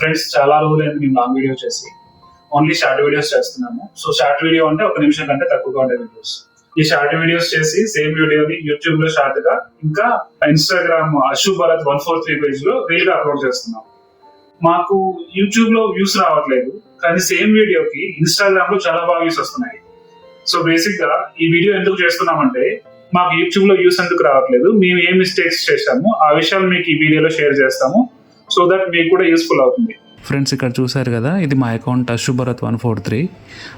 Friends చాలా రోజులైంది మేము లాంగ్ వీడియో చేసి. ఓన్లీ షార్ట్ వీడియోస్ చేస్తున్నాము. సో షార్ట్ వీడియో అంటే ఒక నిమిషం కంటే తక్కువగా ఉండే వీడియోస్ ఈ షార్ట్ వీడియోస్ చేసి సేమ్ వీడియోని యూట్యూబ్లో షార్ట్గా ఇంకా Instagram Ashu Bharat one four three పేజ్లో రీల్గా అప్లోడ్ చేస్తున్నాం. మాకు యూట్యూబ్లో వ్యూస్ రావట్లేదు కానీ సేమ్ వీడియోకి ఇన్స్టాగ్రామ్లో చాలా బాగా వ్యూస్ వస్తున్నాయి. సో బేసిక్గా ఈ వీడియో ఎందుకు చేస్తున్నామంటే మాకు యూట్యూబ్లో వ్యూస్ ఎందుకు రావట్లేదు మేము ఏ మిస్టేక్స్ చేశాము ఆ విషయాలు మీకు ఈ వీడియోలో షేర్ చేస్తాము. సో దట్ మీకు కూడా యూస్ఫుల్ అవుతుంది. ఫ్రెండ్స్ ఇక్కడ చూసారు కదా ఇది మా అకౌంట్ అశుభరత్ వన్ ఫోర్ త్రీ.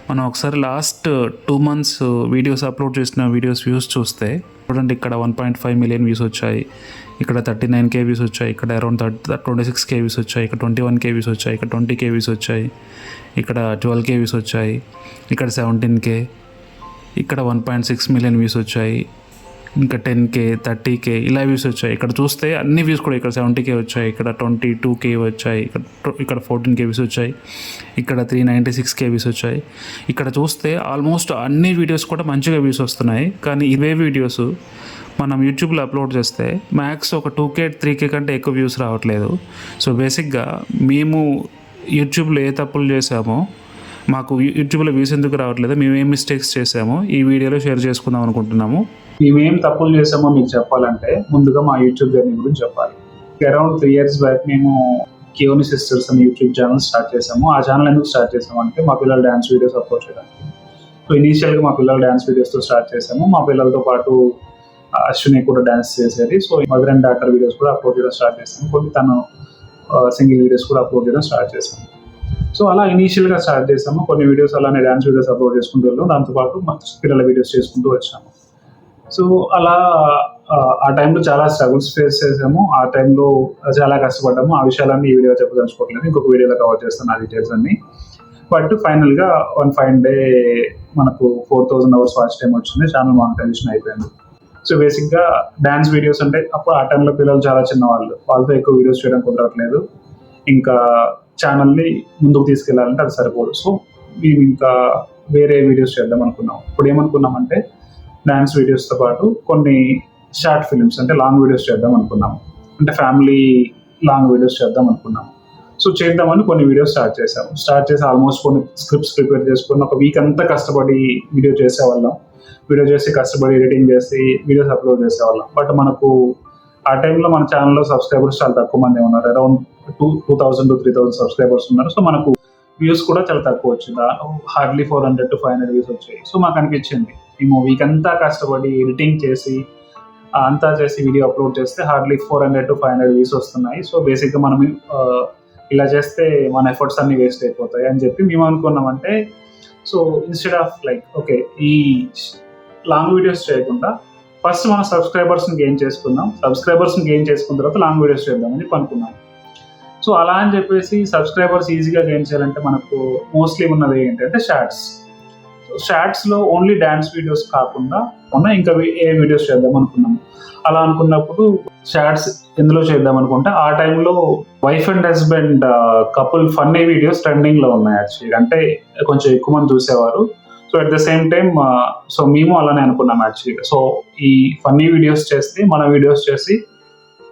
మనం ఒకసారి last two months videos upload చేసిన వీడియోస్ వ్యూస్ చూస్తే చూడండి ఇక్కడ one point five million views వచ్చాయి ఇక్కడ థర్టీ నైన్ కే వ్యూస్ వచ్చాయి ఇక్కడ around twenty six K views వచ్చాయి ఇక్కడ ట్వంటీ వన్ కే వ్యూస్ వచ్చాయి ఇక్కడ ట్వంటీ కే వ్యూస్ వచ్చాయి ఇక్కడ ట్వెల్వ్ కే వ్యూస్ వచ్చాయి ఇక్కడ సెవెంటీన్ కే ఇక్కడ one point six million views వచ్చాయి ఇంకా టెన్ కే థర్టీ కే ఇలా వ్యూస్ వచ్చాయి. ఇక్కడ చూస్తే అన్ని వ్యూస్ కూడా ఇక్కడ సెవెంటీ కే వచ్చాయి. ఇక్కడ ట్వంటీ టూ కే వచ్చాయి. ఇక్కడ ఇక్కడ ఫోర్టీన్ కే వ్యూస్ వచ్చాయి. ఇక్కడ three ninety six K views వచ్చాయి. ఇక్కడ చూస్తే ఆల్మోస్ట్ అన్ని వీడియోస్ కూడా మంచిగా వ్యూస్ వస్తున్నాయి. కానీ ఇవే వీడియోస్ మనం యూట్యూబ్లో అప్లోడ్ చేస్తే మ్యాక్స్ ఒక టూ కే త్రీ కే కంటే ఎక్కువ వ్యూస్ రావట్లేదు. సో బేసిక్గా మేము యూట్యూబ్లో ఏ తప్పులు చేసామో మాకు యూట్యూబ్లో వ్యూస్ ఎందుకు రావట్లేదు? మేము ఏం మిస్టేక్స్ చేసామో ఈ వీడియోలో షేర్ చేసుకుందాం అనుకుంటున్నాము. మేమేం తప్పులు చేసామో మీకు చెప్పాలంటే ముందుగా మా యూట్యూబ్ జర్నీ గురించి చెప్పాలి. అరౌండ్ త్రీ ఇయర్స్ బ్యాక్ మేము కియోని సిస్టర్స్ అని యూట్యూబ్ ఛానల్ స్టార్ట్ చేసాము ఆ ఛానల్ ఎందుకు స్టార్ట్ చేసాము అంటే మా పిల్లలు డ్యాన్స్ వీడియోస్ అప్లోడ్ చేయడానికి. సో ఇనీషియల్గా మా పిల్లలు డ్యాన్స్ వీడియోస్తో స్టార్ట్ చేసాము మా పిల్లలతో పాటు అశ్విని కూడా డ్యాన్స్ చేసేది. So mother and daughter videos కూడా అప్లోడ్ చేయడం స్టార్ట్ చేసాము కొన్ని తను సింగిల్ వీడియోస్ కూడా అప్లోడ్ చేయడం స్టార్ట్ చేసాము సో అలా ఇనీషియల్గా స్టార్ట్ చేసాము. కొన్ని వీడియోస్ అలానే డాన్స్ వీడియోస్ అప్లోడ్ చేసుకుంటూ వెళ్ళాం దాంతోపాటు మా పిల్లల వీడియోస్ చేసుకుంటూ వచ్చాము. సో అలా ఆ, టైంలో చాలా స్ట్రగుల్స్ ఫేస్ చేసాము. ఆ టైంలో చాలా కష్టపడ్డాము. ఆ విషయాలన్నీ ఈ వీడియో చెప్పదలుచుకోవట్లేదు. ఇంకొక వీడియోలో కవర్ చేస్తాను ఆ డీటెయిల్స్ అన్ని. బట్ ఫైనల్గా వన్ ఫైవ్ డే మనకు four thousand hours watch time వచ్చింది. ఛానల్ మానిటైజేషన్ అయిపోయింది. సో బేసిక్గా డాన్స్ వీడియోస్ అంటే అప్పుడు ఆ టైంలో పిల్లలు చాలా చిన్నవాళ్ళు. వాళ్ళతో ఎక్కువ వీడియోస్ చేయడం కుదరట్లేదు. ఇంకా ఛానల్ని ముందుకు తీసుకెళ్ళాలంటే అది సరిపోదు. సో మేము ఇంకా వేరే వీడియోస్ చేద్దాం అనుకున్నాం. ఇప్పుడు ఏమనుకున్నామంటే డ్యాన్స్ వీడియోస్తో పాటు కొన్ని షార్ట్ ఫిలిమ్స్ అంటే లాంగ్ వీడియోస్ చేద్దాం అనుకున్నాం. అంటే ఫ్యామిలీ లాంగ్ వీడియోస్ చేద్దాం అనుకున్నాం. సో చేద్దామని కొన్ని వీడియోస్ స్టార్ట్ చేసాము స్టార్ట్ చేసి ఆల్మోస్ట్ కొన్ని స్క్రిప్ట్స్ ప్రిపేర్ చేసుకుని ఒక వీక్ అంతా కష్టపడి వీడియో చేసేవాళ్ళం. వీడియో చేసి కష్టపడి ఎడిటింగ్ చేసి వీడియోస్ అప్లోడ్ చేసేవాళ్ళం. బట్ మనకు ఆ టైంలో మన ఛానల్లో సబ్స్క్రైబర్స్ చాలా తక్కువ మంది ఉన్నారు. Around two two thousand three thousand subscribers ఉన్నారు. సో మనకు వ్యూస్ కూడా చాలా తక్కువ వచ్చింది. Hardly four hundred to five hundred views వచ్చాయి. సో మాకు అనిపించింది. మేము వీక్ అంతా కష్టపడి ఎడిటింగ్ చేసి అంతా చేసి వీడియో అప్లోడ్ చేస్తే hardly four hundred to five hundred views వస్తున్నాయి. సో బేసిక్గా మనం ఇలా చేస్తే మన ఎఫర్ట్స్ అన్ని వేస్ట్ అయిపోతాయి అని చెప్పి మేము అనుకున్నామంటే so instead of like okay ఈ లాంగ్ వీడియోస్ చేయకుండా ఫస్ట్ మన సబ్స్క్రైబర్స్ని గెయిన్ చేసుకుందాం. సబ్స్క్రైబర్స్ని గెయిన్ చేసుకున్న తర్వాత లాంగ్ వీడియోస్ చేద్దామని చెప్పి అనుకున్నాం. సో అలా అని చెప్పేసి సబ్స్క్రైబర్స్ ఈజీగా గెయిన్ చేయాలంటే మనకు మోస్ట్లీ ఉన్నది ఏంటంటే షార్ట్స్ షార్ట్స్లో ఓన్లీ డాన్స్ వీడియోస్ కాకుండా ఉన్న ఇంకా ఏ వీడియోస్ చేద్దాం అనుకున్నాం. అలా అనుకున్నప్పుడు షార్ట్స్ ఎందులో చేద్దాం అనుకుంటే ఆ టైంలో wife and husband couple funny videos ట్రెండింగ్లో ఉన్నాయి యాక్చువల్లీ అంటే కొంచెం ఎక్కువ మంది చూసేవారు. So at the same time so మేము అలానే అనుకున్నాం యాక్చువల్గా సో ఈ ఫన్నీ వీడియోస్ చేస్తే మన వీడియోస్ చేసి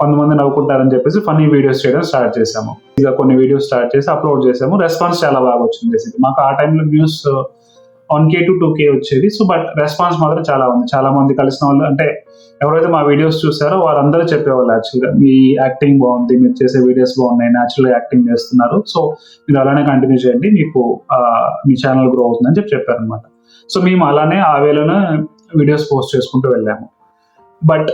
కొంతమంది నవ్వుకుంటారని చెప్పేసి ఫన్నీ వీడియోస్ చేయడం స్టార్ట్ చేసాము ఇక కొన్ని వీడియోస్ స్టార్ట్ చేసి అప్లోడ్ చేసాము రెస్పాన్స్ చాలా బాగా వచ్చింది బేసిక్ మాకు ఆ టైంలో views one K to two K వచ్చేది. సో బట్ రెస్పాన్స్ మాత్రం చాలా ఉంది. చాలా మంది కలిసిన వాళ్ళు అంటే ఎవరైతే మా వీడియోస్ చూసారో వారందరూ చెప్పేవాళ్ళు యాక్చువల్గా మీ యాక్టింగ్ బాగుంది మీరు చేసే వీడియోస్ బాగున్నాయి న్యాచురల్గా యాక్టింగ్ చేస్తున్నారు. సో మీరు అలానే కంటిన్యూ చేయండి. మీకు మీ ఛానల్ గ్రో అవుతుందని చెప్పి చెప్పారనమాట సో మేము అలానే ఆ వేలోనే వీడియోస్ పోస్ట్ చేసుకుంటూ వెళ్ళాము. బట్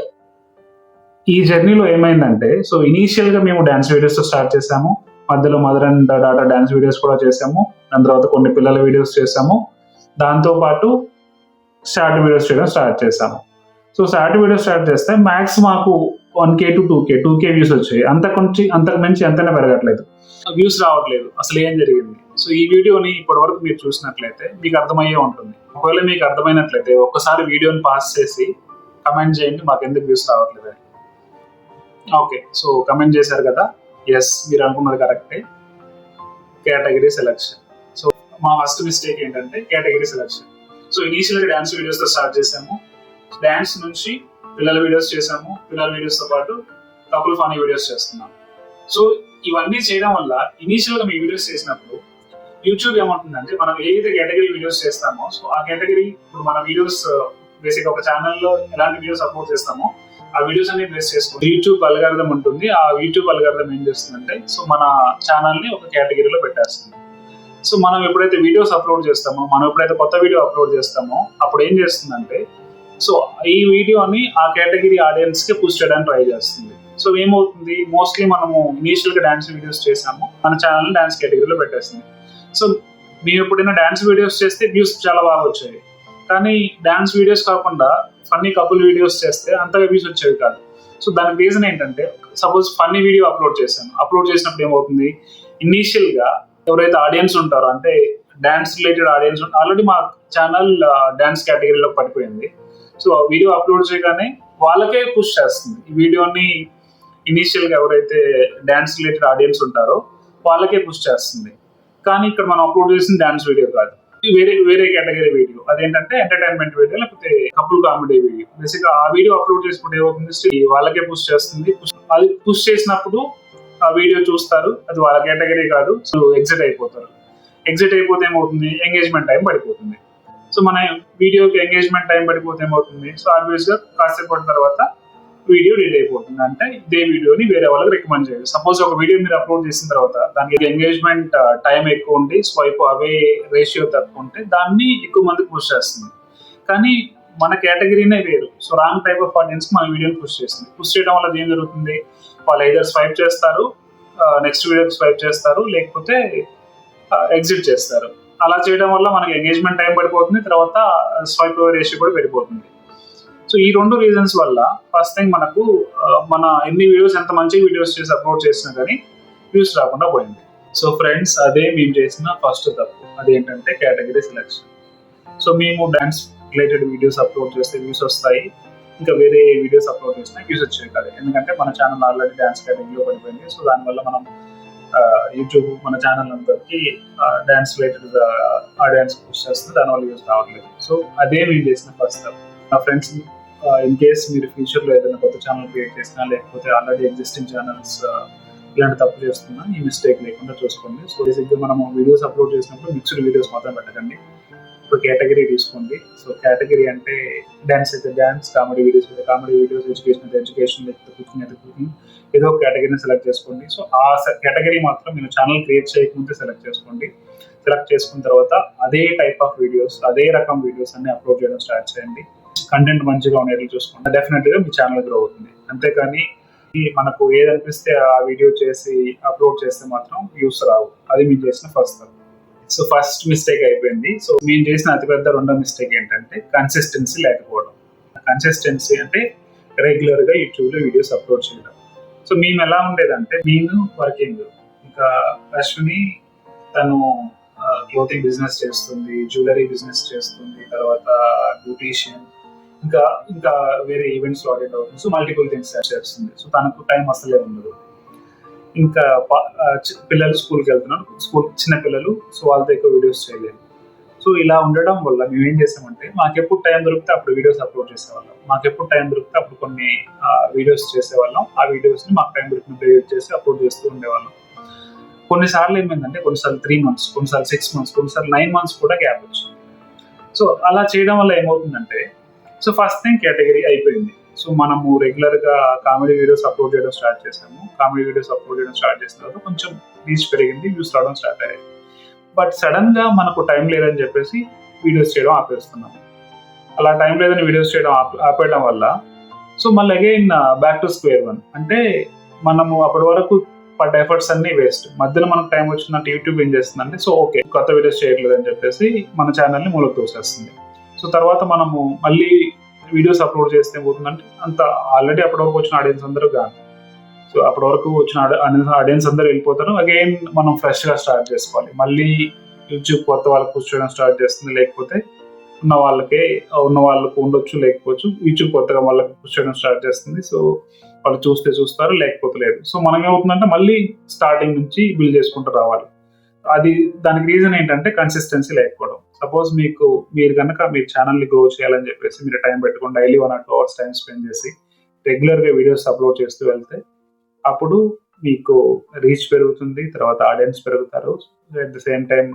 ఈ జర్నీలో ఏమైందంటే సో ఇనీషియల్గా మేము డాన్స్ వీడియోస్తో స్టార్ట్ చేసాము. మధ్యలో mother and daughter dance videos కూడా చేసాము. దాని తర్వాత కొన్ని పిల్లల వీడియోస్ చేసాము. దాంతో పాటు షార్ట్ వీడియోస్ చేయడం స్టార్ట్ చేసాము. సో షార్ట్ వీడియోస్ స్టార్ట్ చేస్తే మ్యాక్స్ మాకు one K to two K two K views వచ్చాయి. అంత కొంచెం అంతకు మించి ఎంతనే పెరగట్లేదు. వ్యూస్ రావట్లేదు. అసలు ఏం జరిగింది? సో ఈ వీడియోని ఇప్పటి వరకు మీరు చూసినట్లయితే మీకు అర్థమయ్యే ఉంటుంది. ఒకవేళ మీకు అర్థమైనట్లయితే ఒక్కసారి వీడియోని పాస్ చేసి కమెంట్ చేయండి మాకు ఎందుకు వ్యూస్ రావట్లేదు అని. ఓకే సో కమెంట్ చేశారు కదా? ఎస్ మీరు అనుకున్నది కరెక్టే కేటగిరీ సెలెక్షన్ సో మా ఫస్ట్ మిస్టేక్ ఏంటంటే కేటగిరీ సెలెక్షన్ సో ఇనీషియల్గా డ్యాన్స్ వీడియోస్తో స్టార్ట్ చేసాము డ్యాన్స్ నుంచి పిల్లల వీడియోస్ చేసాము పిల్లల వీడియోస్తో పాటు కపుల్ ఫనీ వీడియోస్ చేస్తున్నాము సో ఇవన్నీ చేయడం వల్ల ఇనీషియల్గా మీ వీడియోస్ చేసినప్పుడు యూట్యూబ్ ఏమంటుందంటే మనం ఏదైతే కేటగిరీ వీడియోస్ చేస్తామో సో ఆ కేటగిరీ ఇప్పుడు మన వీడియోస్ బేసిక్ uh, ఒక ఛానల్లో ఎలాంటి వీడియోస్ అప్లోడ్ చేస్తామో ఆ వీడియోస్ అన్ని ప్లేస్ చేసుకోండి. యూట్యూబ్ అల్గారిథం ఉంటుంది. ఆ యూట్యూబ్ అల్గారిథం ఏం చేస్తుందంటే సో మన ఛానల్ని ఒక కేటగిరీలో పెట్టేస్తుంది. సో మనం ఎప్పుడైతే వీడియోస్ అప్లోడ్ చేస్తామో మనం ఎప్పుడైతే కొత్త వీడియో అప్లోడ్ చేస్తామో అప్పుడు ఏం చేస్తుందంటే సో ఈ వీడియోని ఆ కేటగిరీ ఆడియన్స్కి పుష్ చేయడానికి ట్రై చేస్తుంది. సో ఏమవుతుంది? మోస్ట్లీ మనము ఇనీషియల్గా డాన్స్ వీడియోస్ చేసాము. మన ఛానల్ డాన్స్ కేటగిరీలో పెట్టేస్తుంది సో మేము ఎప్పుడైనా డాన్స్ వీడియోస్ చేస్తే వ్యూస్ చాలా బాగా వచ్చాయి. కానీ డాన్స్ వీడియోస్ కాకుండా ఫన్నీ కపుల్ వీడియోస్ చేస్తే అంతగా వ్యూస్ వచ్చేవి కాదు. సో దానికి రీజన్ ఏంటంటే సపోజ్ ఫన్నీ వీడియో అప్లోడ్ చేశాను. అప్లోడ్ చేసినప్పుడు ఏమవుతుంది? ఇనీషియల్గా ఎవరైతే ఆడియన్స్ ఉంటారో అంటే డాన్స్ రిలేటెడ్ ఆడియన్స్ ఆల్రెడీ మా ఛానల్ డాన్స్ కేటగిరీలో పడిపోయింది. సో వీడియో అప్లోడ్ చేయగానే వాళ్ళకే పుష్ చేస్తుంది. ఈ వీడియోని ఇనీషియల్గా ఎవరైతే డాన్స్ రిలేటెడ్ ఆడియన్స్ ఉంటారో వాళ్ళకే పుష్ చేస్తుంది. కానీ ఇక్కడ మనం అప్లోడ్ చేసిన డాన్స్ వీడియో కాదు. వేరే వేరే కేటగిరీ వీడియో. అదేంటంటే ఎంటర్టైన్మెంట్ వీడియో లేకపోతే కపుల్ కామెడీ వీడియో. బేసిక్ ఆ వీడియో అప్లోడ్ చేసుకుంటే ఏమవుతుంది? వాళ్ళకే పుష్ చేస్తుంది. అది పుష్ చేసినప్పుడు ఆ వీడియో చూస్తారు. అది వాళ్ళ కేటగిరీ కాదు. సో ఎగ్జిట్ అయిపోతారు. ఎగ్జిట్ అయిపోతే ఏమవుతుంది? ఎంగేజ్మెంట్ టైం పడిపోతుంది. సో మన వీడియోకి ఎంగేజ్మెంట్ టైం పడిపోతే ఏమవుతుంది? సో ఆబ్వియస్గా కాసేపటి తర్వాత వీడియో డిలీట్ అయిపోతుంది. అంటే ఇదే వీడియోని వేరే వాళ్ళకి రికమెండ్ చేయాలి సపోజ్ ఒక వీడియో మీరు అప్లోడ్ చేసిన తర్వాత దానికి ఎంగేజ్మెంట్ టైం ఎక్కువ ఉండి స్వైప్ అవే రేషియో తక్కువ ఉంటే దాన్ని ఎక్కువ మందికి పుష్ చేస్తుంది. కానీ మన కేటగిరీనే వేరు. So wrong type of audience మన వీడియోని పుష్ చేస్తుంది. పుష్ చేయడం వల్ల ఏం జరుగుతుంది? వాళ్ళు ఏదో స్వైప్ చేస్తారు నెక్స్ట్ వీడియోకి స్వైప్ చేస్తారు లేకపోతే ఎగ్జిట్ చేస్తారు. అలా చేయడం వల్ల మనకి ఎంగేజ్మెంట్ టైం పడిపోతుంది తర్వాత స్వైప్ రేషియో కూడా పెరిగిపోతుంది. సో ఈ రెండు రీజన్స్ వల్ల ఫస్ట్ థింగ్ మనకు మన ఎన్ని వీడియోస్ ఎంత మంచి వీడియోస్ చేసి అప్లోడ్ చేసినా కానీ వ్యూస్ రాకుండా పోయింది. సో ఫ్రెండ్స్ అదే మేము చేసిన ఫస్ట్ తప్పు. అదేంటంటే కేటగిరీ సెలెక్షన్ సో మేము డాన్స్ రిలేటెడ్ వీడియోస్ అప్లోడ్ చేస్తే వ్యూస్ వస్తాయి. ఇంకా వేరే వీడియోస్ అప్లోడ్ చేసినా వ్యూస్ వచ్చేవి కాదు. ఎందుకంటే మన ఛానల్ ఆల్రెడీ డాన్స్ కేటగిరీలో పడిపోయింది. సో దానివల్ల మనం యూట్యూబ్ మన ఛానల్ అందరికి డాన్స్ రిలేటెడ్ ఆడియన్స్ పుష్ చేస్తుంది. దానివల్ల వ్యూస్ రావట్లేదు. సో అదే మేము చేసిన ఫస్ట్ నా ఫ్రెండ్స్ ఇన్ కేస్ మీరు ఫ్యూచర్లో ఏదైనా కొత్త ఛానల్ క్రియేట్ చేసినా లేకపోతే ఆల్రెడీ ఎగ్జిస్టింగ్ ఛానల్స్ ఇలాంటి తప్పు చేస్తున్నా ఈ మిస్టేక్ లేకుండా చూసుకోండి. సో బేసిక్గా మనం వీడియోస్ అప్లోడ్ చేసినప్పుడు మిక్స్డ్ వీడియోస్ మాత్రం పెట్టకండి. ఒక కేటగిరీ తీసుకోండి. సో కేటగిరీ అంటే డ్యాన్స్ అయితే డ్యాన్స్ కామెడీ వీడియోస్ అయితే కామెడీ వీడియోస్ ఎడ్యుకేషన్ అయితే ఎడ్యుకేషన్ లేకపోతే కుకింగ్ అయితే కుకింగ్ ఏదో ఒక కేటగిరీని సెలెక్ట్ చేసుకోండి. సో ఆ కేటగిరీ మాత్రం మీరు ఛానల్ క్రియేట్ చేయకముందే సెలెక్ట్ చేసుకోండి. సెలెక్ట్ చేసుకున్న తర్వాత అదే టైప్ ఆఫ్ వీడియోస్ అదే రకం వీడియోస్ అన్ని అప్లోడ్ చేయడం స్టార్ట్ చేయండి. కంటెంట్ మంచిగా ఉండేట్లు చూసుకుంటే డెఫినెట్గా మీ ఛానల్ గ్రో అవుతుంది. అంతేకాని మనకు ఏది అనిపిస్తే ఆ వీడియో చేసి అప్లోడ్ చేస్తే మాత్రం వ్యూస్ రావు. అది మీరు చేసిన ఫస్ట్ సో ఫస్ట్ మిస్టేక్ అయిపోయింది. సో మేము చేసిన అతిపెద్ద రెండో మిస్టేక్ ఏంటంటే కన్సిస్టెన్సీ లేకపోవడం. కన్సిస్టెన్సీ అంటే రెగ్యులర్గా యూట్యూబ్లో వీడియోస్ అప్లోడ్ చేయడం. సో మేము ఎలా ఉండేదంటే నేను వర్కింగ్ ఇంకా అశ్విని తను క్లోతింగ్ బిజినెస్ చేస్తుంది జ్యువెలరీ బిజినెస్ చేస్తుంది తర్వాత బ్యూటీషియన్ ఇంకా ఇంకా వేరే ఈవెంట్స్లో అటెండ్ అవుతుంది. సో మల్టిపుల్ థింగ్స్ చేస్తుంది సో తనకు టైం అసలే ఉండదు. ఇంకా పిల్లలు స్కూల్కి వెళ్తున్నారు. స్కూల్ చిన్న పిల్లలు సో వాళ్ళతో ఎక్కువ వీడియోస్ చేయలేదు సో ఇలా ఉండడం వల్ల మేము ఏం చేసామంటే మాకు ఎప్పుడు టైం దొరికితే అప్పుడు వీడియోస్ అప్లోడ్ చేసేవాళ్ళం. మాకు ఎప్పుడు టైం దొరికితే అప్పుడు కొన్ని వీడియోస్ చేసేవాళ్ళం. ఆ వీడియోస్ని మాకు టైం దొరికినప్పుడు ఎడిట్ చేసి అప్లోడ్ చేస్తూ ఉండేవాళ్ళం. కొన్నిసార్లు ఏమైందంటే కొన్నిసార్లు త్రీ మంత్స్ కొన్నిసార్లు సిక్స్ మంత్స్ కొన్నిసార్లు నైన్ మంత్స్ కూడా గ్యాప్ వచ్చింది. సో అలా చేయడం వల్ల ఏమవుతుందంటే సో ఫస్ట్ థింగ్ కేటగిరీ అయిపోయింది. సో మనము రెగ్యులర్గా కామెడీ వీడియోస్ అప్లోడ్ చేయడం స్టార్ట్ చేసాము. కామెడీ వీడియోస్ అప్లోడ్ చేయడం స్టార్ట్ చేసిన తర్వాత కొంచెం రీచ్ పెరిగింది వ్యూస్ రావడం స్టార్ట్ అయ్యాయి. బట్ సడన్గా మనకు టైం లేదని చెప్పేసి వీడియోస్ చేయడం ఆపేస్తున్నాం అలా టైం లేదని వీడియోస్ చేయడం ఆపేయడం వల్ల సో మళ్ళీ again back to square one అంటే మనము అప్పటి వరకు పడ్డ ఎఫర్ట్స్ అన్ని వేస్ట్ మధ్యలో మనకు టైం వచ్చినట్టు యూట్యూబ్ ఏం చేస్తుందంటే సో ఓకే కొత్త వీడియోస్ చేయట్లేదు అని చెప్పేసి మన ఛానల్ని మూలకు తోసేస్తుంది. సో తర్వాత మనము మళ్ళీ వీడియోస్ అప్లోడ్ చేస్తే పోతుందంటే అంత ఆల్రెడీ అప్పటి వరకు వచ్చిన ఆడియన్స్ అందరూ కాదు సో అప్పటి వరకు వచ్చిన ఆడియన్స్ అందరూ వెళ్ళిపోతారు. అగైన్ మనం ఫ్రెష్గా స్టార్ట్ చేసుకోవాలి. మళ్ళీ యూట్యూబ్ కొత్త వాళ్ళకి కూర్చోవడం స్టార్ట్ చేస్తుంది. లేకపోతే ఉన్న వాళ్ళకే ఉన్న వాళ్ళకు ఉండొచ్చు లేకపోవచ్చు. యూట్యూబ్ కొత్తగా వాళ్ళకి కూర్చోవడం స్టార్ట్ చేస్తుంది. సో వాళ్ళు చూస్తే చూస్తారు లేకపోతే లేదు. సో మనం ఏమవుతుందంటే మళ్ళీ స్టార్టింగ్ నుంచి బిల్డ్ చేసుకుంటూ రావాలి. అది దానికి రీజన్ ఏంటంటే కన్సిస్టెన్సీ లేకపోవడం. సపోజ్ మీకు మీరు కనుక మీ ఛానల్ని గ్రో చేయాలని చెప్పేసి మీరు టైం పెట్టుకుని daily one or two hours time spend చేసి రెగ్యులర్గా వీడియోస్ అప్లోడ్ చేస్తూ వెళ్తే అప్పుడు మీకు రీచ్ పెరుగుతుంది తర్వాత ఆడియన్స్ పెరుగుతారు. అట్ ద సేమ్ టైం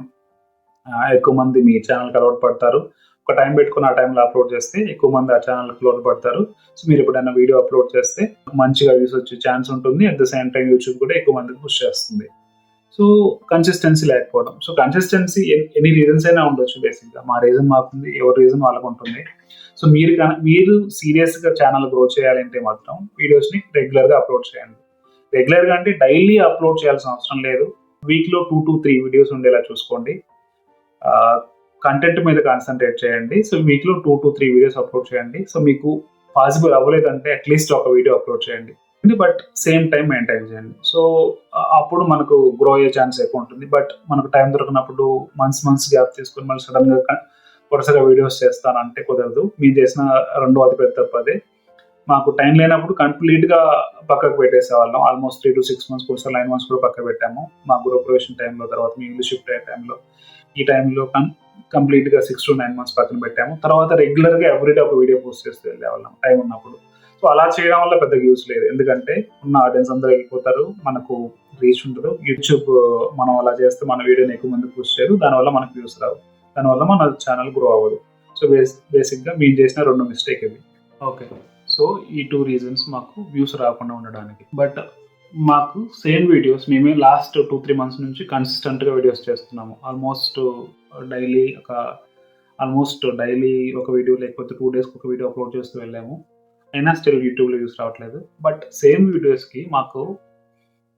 ఎక్కువ మంది మీ ఛానల్కి అలవాటు పడతారు. ఒక టైం పెట్టుకుని ఆ టైంలో అప్లోడ్ చేస్తే ఎక్కువ మంది ఆ ఛానల్కి అలవాటు పడతారు. సో మీరు ఎప్పుడైనా వీడియో అప్లోడ్ చేస్తే మంచిగా వ్యూస్ వచ్చే ఛాన్స్ ఉంటుంది. At the same time YouTube కూడా ఎక్కువ మందికి పుష్ చేస్తుంది. సో కన్సిస్టెన్సీ లేకపోవడం. సో కన్సిస్టెన్సీ ఎన్ని రీజన్స్ అయినా ఉండొచ్చు బేసిక్గా మా రీజన్ మాకుంది ఎవరి రీజన్ వాళ్ళకు ఉంటుంది. సో మీరు కన- మీరు సీరియస్గా ఛానల్ గ్రో చేయాలంటే మాత్రం వీడియోస్ని రెగ్యులర్గా అప్లోడ్ చేయండి. రెగ్యులర్గా అంటే డైలీ అప్లోడ్ చేయాల్సిన అవసరం లేదు. వీక్లో టూ టు త్రీ వీడియోస్ ఉండేలా చూసుకోండి. కంటెంట్ మీద కాన్సన్ట్రేట్ చేయండి. సో వీక్లో two to three videos upload చేయండి. సో మీకు పాసిబుల్ అవ్వలేదంటే అట్లీస్ట్ ఒక వీడియో అప్లోడ్ చేయండి. బట్ సేమ్ టైం మెయింటైన్ చేయండి. సో అప్పుడు మనకు గ్రో అయ్యే ఛాన్స్ ఎక్కువ ఉంటుంది. బట్ మనకు టైం దొరికినప్పుడు మంత్స్ మంత్స్ గ్యాప్ తీసుకుని మళ్ళీ సడన్గా వరుసగా వీడియోస్ చేస్తాను అంటే కుదరదు. మీరు చేసిన రెండో అతి పెద్ద తప్పు మాకు టైం లేనప్పుడు కంప్లీట్గా పక్కకు పెట్టేసేవాళ్ళం. Almost three to six months కూడా నైన్ మంత్స్ కూడా పక్క పెట్టాము. మా గృహప్రవేశం టైంలో తర్వాత మీ ఇంగ్లీష్ షిఫ్ట్ అయ్యే టైంలో ఈ టైంలో కంప్లీట్గా సిక్స్ టు నైన్ మంత్స్ పక్కన పెట్టాము. తర్వాత రెగ్యులర్గా ఎవ్రీడే ఒక వీడియో పోస్ట్ చేస్తూ వెళ్ళేవాళ్ళం టైం ఉన్నప్పుడు. సో అలా చేయడం వల్ల పెద్దగా యూస్ లేదు. ఎందుకంటే ఉన్న ఆడియన్స్ అందరూ వెళ్ళిపోతారు మనకు రీచ్ ఉండదు. యూట్యూబ్ uh, మనం అలా చేస్తే మన వీడియోని ఎక్కువ మంది పూస్ట్ చేయరు. దానివల్ల మనకు వ్యూస్ రావు. దానివల్ల మన ఛానల్ గ్రో అవ్వదు. సో బేస్ బేసిక్గా మేము చేసిన రెండు మిస్టేక్ ఇవి. ఓకే సో ఈ టూ రీజన్స్ మాకు వ్యూస్ రాకుండా ఉండడానికి. బట్ మాకు సేమ్ వీడియోస్ మేమే లాస్ట్ టూ త్రీ మంత్స్ నుంచి కన్సిస్టెంట్గా వీడియోస్ చేస్తున్నాము. ఆల్మోస్ట్ డైలీ uh, ఒక ఆల్మోస్ట్ డైలీ ఒక వీడియో లేకపోతే టూ డేస్కి ఒక వీడియో అప్లోడ్ చేస్తూ వెళ్ళాము. అయినా స్టిల్ యూట్యూబ్లో వ్యూస్ రావట్లేదు. బట్ సేమ్ వీడియోస్కి మాకు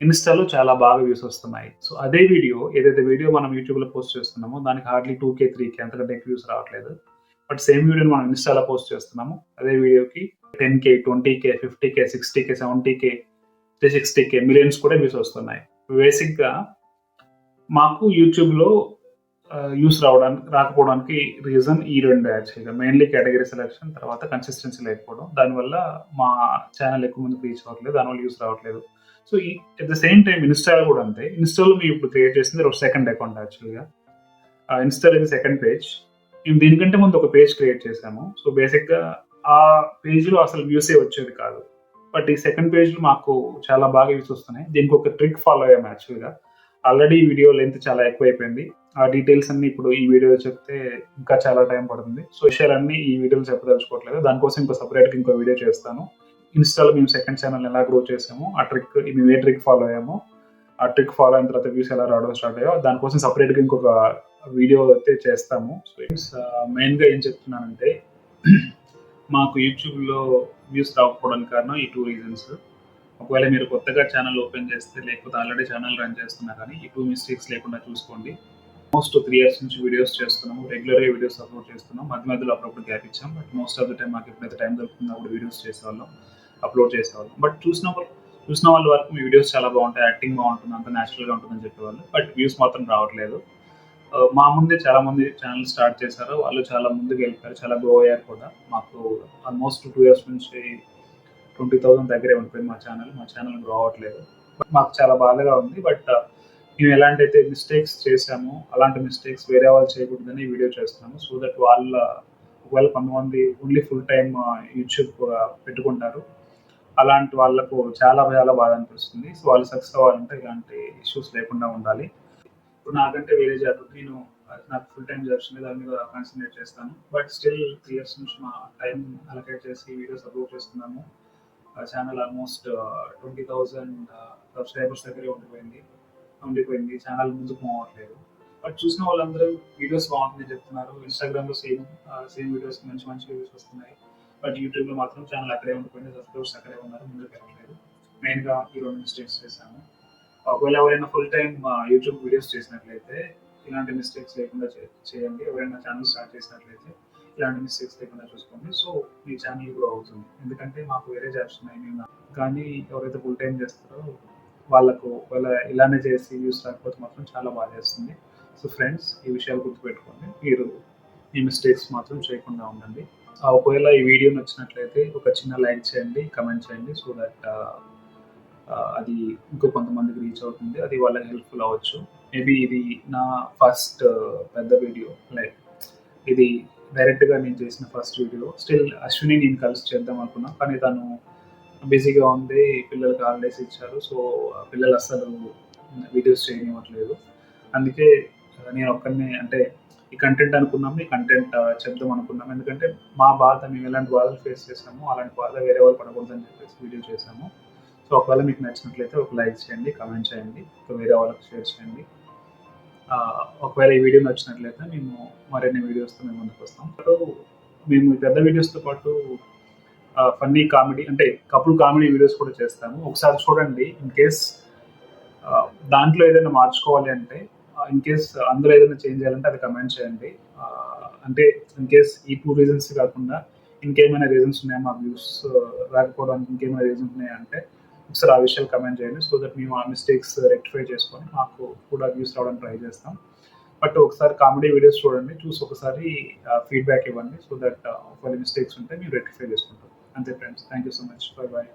ఇన్స్టాలో చాలా బాగా వ్యూస్ వస్తున్నాయి. సో అదే వీడియో ఏదైతే వీడియో మనం యూట్యూబ్లో పోస్ట్ చేస్తున్నామో దానికి hardly two K three K అంతకంటే వ్యూస్ రావట్లేదు. బట్ సేమ్ వీడియోని మనం ఇన్స్టాలో పోస్ట్ చేస్తున్నాము. అదే వీడియోకి ten K twenty K fifty K sixty K seventy K three sixty K millions కూడా వ్యూస్ వస్తున్నాయి. బేసిక్గా మాకు యూట్యూబ్లో యూస్ రావడానికి రాకపోవడానికి రీజన్ ఈ రెండు యాక్చువల్గా మెయిన్లీ కేటగిరీ సెలెక్షన్ తర్వాత కన్సిస్టెన్సీ లేకపోవడం. దానివల్ల మా ఛానల్ ఎక్కువ మంది రీచ్ అవ్వట్లేదు. దానివల్ల యూస్ రావట్లేదు. సో ఈ అట్ ద సేమ్ టైం ఇన్స్టాల్ కూడా అంతే. ఇన్స్టాలో మేము ఇప్పుడు క్రియేట్ చేసింది ఒక సెకండ్ అకౌంట్ యాక్చువల్గా ఇన్స్టాల్ ఇది సెకండ్ పేజ్ మేము దీనికంటే ముందు ఒక పేజ్ క్రియేట్ చేశాము. సో బేసిక్గా ఆ పేజ్లో అసలు వ్యూసే వచ్చేది కాదు. బట్ ఈ సెకండ్ పేజ్లో మాకు చాలా బాగా వ్యూస్ వస్తున్నాయి. దీనికి ఒక ట్రిక్ ఫాలో అయ్యాము యాక్చువల్గా ఆల్రెడీ వీడియో లెంత్ చాలా ఎక్కువైపోయింది. ఆ డీటెయిల్స్ అన్ని ఇప్పుడు ఈ వీడియో చెప్తే ఇంకా చాలా టైం పడుతుంది. సో విషయాలన్నీ ఈ వీడియోలు చెప్పదలుచుకోవట్లేదు. దానికోసం ఇంకో సపరేట్గా ఇంకో వీడియో చేస్తాను. ఇన్స్టాలో మేము సెకండ్ ఛానల్ ఎలా గ్రో చేసాము ఆ ట్రిక్ మేము ఏ ట్రిక్ ఫాలో అయ్యాము ఆ ట్రిక్ ఫాలో అయిన తర్వాత వ్యూస్ ఎలా రావడం స్టార్ట్ అయ్యో దానికోసం సపరేట్గా ఇంకొక వీడియో అయితే చేస్తాము. సో మెయిన్గా ఏం చెప్తున్నానంటే మాకు యూట్యూబ్లో వ్యూస్ రాకపోవడానికి కారణం ఈ టూ రీజన్స్ ఒకవేళ మీరు కొత్తగా ఛానల్ ఓపెన్ చేస్తే లేకపోతే ఆల్రెడీ ఛానల్ రన్ చేస్తున్నా కానీ ఈ టూ మిస్టేక్స్ లేకుండా చూసుకోండి. మోస్ట్ త్రీ ఇయర్స్ నుంచి వీడియోస్ చేస్తున్నాము రెగ్యులర్గా వీడియోస్ అప్లోడ్ చేస్తున్నాం మధ్య మధ్యలో అప్పుడప్పుడు గ్యాప్ ఇచ్చాం but most of the time మాకు ఎప్పుడైతే టైం దొరుకుతుందో అప్పుడు వీడియోస్ చేసేవాళ్ళం అప్లోడ్ చేసేవాళ్ళం. బట్ చూసిన వాళ్ళు చూసిన వాళ్ళ వరకు మీ వీడియోస్ చాలా బాగుంటాయి యాక్టింగ్ బాగుంటుంది అంత న్యాచురల్గా ఉంటుందని చెప్పేవాళ్ళు. బట్ వ్యూస్ మాత్రం రావట్లేదు. Uh, మా ముందే చాలా మంది ఛానల్ స్టార్ట్ చేశారు వాళ్ళు చాలా ముందుకు వెళ్తారు చాలా గ్రో అయ్యారు కూడా. మాకు ఆల్మోస్ట్ టూ ఇయర్స్ నుంచి ట్వంటీ థౌసండ్ దగ్గరే ఉండిపోయింది మా ఛానల్. మా ఛానల్ గ్రో అవ్వట్లేదు బట్ మాకు చాలా బాధగా ఉంది. బట్ uh, మేము ఎలాంటి అయితే మిస్టేక్స్ చేశామో అలాంటి మిస్టేక్స్ వేరే వాళ్ళు చేయకూడదని వీడియో చేస్తున్నాము. సో దట్ వాళ్ళ ఒకవేళ కొంతమంది ఓన్లీ ఫుల్ టైం యూట్యూబ్ పెట్టుకుంటారు. అలాంటి వాళ్ళకు చాలా చాలా బాధ అనిపిస్తుంది. సో వాళ్ళు సక్సెస్ అవ్వాలంటే ఇలాంటి ఇష్యూస్ లేకుండా ఉండాలి. ఇప్పుడు నాకంటే వేరే జాబ్ నేను uh, నాకు ఫుల్ టైం జాబ్స్ మీద దాని మీద కాన్సన్ట్రేట్ చేస్తాను. బట్ స్టిల్ త్రీ ఇయర్స్ నుంచి మా టైం అలకేట్ చేసి వీడియోస్ అప్లోడ్ చేస్తున్నాము. Channel almost twenty thousand subscribers దగ్గరే ఉండిపోయింది. ఉండిపోయింది. ఛానల్ ముందుకు మూవ్ అవ్వట్లేదు. బట్ చూసిన వాళ్ళందరూ వీడియోస్ బాగుంటుందని చెప్తున్నారు. ఇన్స్టాగ్రామ్లో సేమ్ సేమ్ వీడియోస్ మంచి మంచి వీడియోస్ వస్తున్నాయి. బట్ యూట్యూబ్లో మాత్రం ఛానల్ అక్కడే ఉండిపోయింది. సబ్స్క్రైబర్స్ అక్కడే ఉన్నారు. ముందుకు వెళ్ళట్లేదు. మెయిన్గా ఈ రెండు మిస్టేక్స్ చేశాను. ఒకవేళ ఎవరైనా ఫుల్ టైం యూట్యూబ్ వీడియోస్ చేసినట్లయితే ఇలాంటి మిస్టేక్స్ లేకుండా చేయండి. ఎవరైనా ఛానల్ స్టార్ట్ చేసినట్లయితే ఇలాంటి మిస్టేక్స్ లేకుండా చూసుకోండి. సో మీ ఛానల్ గ్రో అవుతుంది. ఎందుకంటే మాకు వేరే జాబ్స్ ఉన్నాయి. మేము కానీ ఎవరైతే ఫుల్ టైం చేస్తారో వాళ్ళకు వాళ్ళ ఇలానే చేసి వ్యూస్ రాకపోతే మాత్రం చాలా బాగా చేస్తుంది. సో ఫ్రెండ్స్ ఈ విషయాలు గుర్తుపెట్టుకోండి. మీరు ఈ మిస్టేక్స్ మాత్రం చేయకుండా ఉండండి. ఆ, ఒకవేళ ఈ వీడియో నచ్చినట్లయితే ఒక చిన్న లైక్ చేయండి కమెంట్ చేయండి. సో దట్ అది ఇంకో కొంతమందికి రీచ్ అవుతుంది. అది వాళ్ళకి హెల్ప్ఫుల్ అవ్వచ్చు. మేబీ ఇది నా ఫస్ట్ పెద్ద వీడియో లైక్ ఇది డైరెక్ట్గా నేను చేసిన ఫస్ట్ వీడియో. స్టిల్ అశ్విని నేను కలిసి చేద్దాం అనుకున్నా. కానీ తను బిజీగా ఉంది పిల్లలకి హాలిడేస్ ఇచ్చారు. సో పిల్లలు అస్సలు వీడియోస్ చేయనివ్వట్లేదు. అందుకే నేను ఒక్కరిని అంటే ఈ కంటెంట్ అనుకున్నాము ఈ కంటెంట్ చెప్దాం అనుకున్నాము ఎందుకంటే మా బాధ మేము ఎలాంటి బాధలు ఫేస్ చేసాము అలాంటి బాధ వేరే వాళ్ళు పడకూడదని చెప్పేసి వీడియో చేసాము సో ఒకవేళ మీకు నచ్చినట్లయితే ఒక లైక్ చేయండి కామెంట్ చేయండి. ఇంకా వేరే వాళ్ళకి షేర్ చేయండి. ఒకవేళ ఈ వీడియో నచ్చినట్లయితే మేము మరిన్ని వీడియోస్తో మేము ముందుకు వస్తాం. సో మేము పెద్ద వీడియోస్తో పాటు ఫన్నీ కామెడీ అంటే కపుల్ కామెడీ వీడియోస్ కూడా చేస్తాము. ఒకసారి చూడండి ఇన్ కేస్ దాంట్లో ఏదైనా మార్చుకోవాలి అంటే ఇన్ కేస్ అందులో ఏదైనా చేంజ్ చేయాలంటే అది కమెంట్ చేయండి. అంటే ఇన్ కేస్ ఈ టూ రీజన్స్ కాకుండా ఇంకేమైనా రీజన్స్ ఉన్నాయా మా వ్యూస్ రాకపోవడానికి ఇంకేమైనా రీజన్స్ ఉన్నాయా అంటే ఒకసారి ఆ విషయాలు కమెంట్ చేయండి సో దట్ మేము ఆ మిస్టేక్స్ రెక్టిఫై చేసుకొని మాకు కూడా వ్యూస్ రావడానికి ట్రై చేస్తాం. బట్ ఒకసారి కామెడీ వీడియోస్ చూడండి చూసి ఒకసారి ఫీడ్బ్యాక్ ఇవ్వండి సో దట్ ఒకవేళ మిస్టేక్స్ ఉంటే మేము రెక్టిఫై చేసుకుంటాం. అంతే friends thank you so much bye bye